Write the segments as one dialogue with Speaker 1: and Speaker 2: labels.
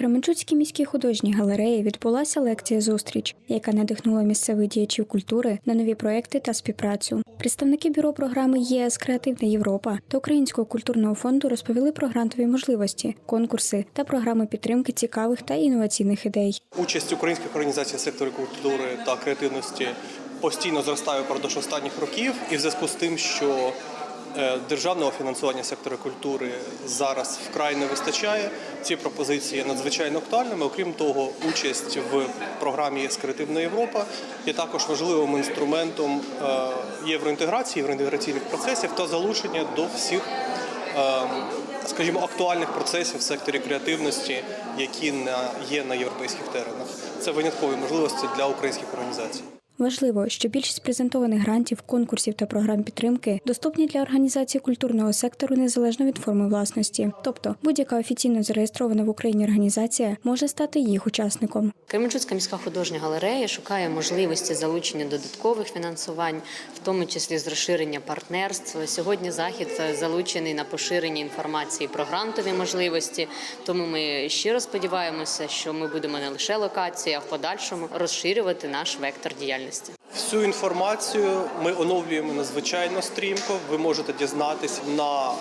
Speaker 1: Кременчуцькій міській художній галереї відбулася лекція зустріч, яка надихнула місцевих діячів культури на нові проекти та співпрацю. Представники бюро програми ЄС Креативна Європа та Українського культурного фонду розповіли про грантові можливості, конкурси та програми підтримки цікавих та інноваційних ідей.
Speaker 2: Участь українських організацій сектору культури та креативності постійно зростає впродовж останніх років, і в зв'язку з тим, що державного фінансування сектора культури зараз вкрай не вистачає. Ці пропозиції надзвичайно актуальними. Окрім того, участь в програмі «ЄС Європа є також важливим інструментом е, євроінтеграції, євроінтеграційних процесів та залучення до всіх ем, скажімо, актуальних процесів в секторі креативності, які є на європейських теренах. Це виняткові можливості для українських організацій.
Speaker 1: Важливо, що більшість презентованих грантів, конкурсів та програм підтримки доступні для організації культурного сектору незалежно від форми власності. Тобто, будь-яка офіційно зареєстрована в Україні організація може стати їх учасником.
Speaker 3: Кременчуцька міська художня галерея шукає можливості залучення додаткових фінансувань, в тому числі з розширення партнерств. Сьогодні захід залучений на поширення інформації про грантові можливості. Тому ми щиро сподіваємося, що ми будемо не лише локації, а в подальшому розширювати наш вектор діяльності совести.
Speaker 2: Всю інформацію ми оновлюємо надзвичайно стрімко. Ви можете дізнатись на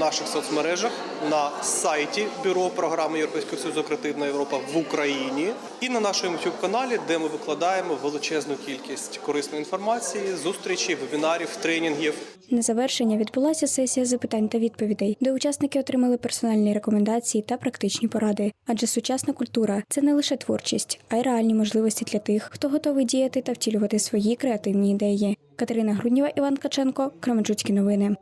Speaker 2: наших соцмережах, на сайті Бюро програми Європейського Союзу Креативна Європа в Україні і на нашому youtube каналі, де ми викладаємо величезну кількість корисної інформації, зустрічей, вебінарів, тренінгів.
Speaker 1: На завершення відбулася сесія запитань та відповідей, де учасники отримали персональні рекомендації та практичні поради. Адже сучасна культура це не лише творчість, а й реальні можливості для тих, хто готовий діяти та втілювати свої креативні ідеї. Катерина Груднєва, Іван Каченко, Кременчуцькі новини.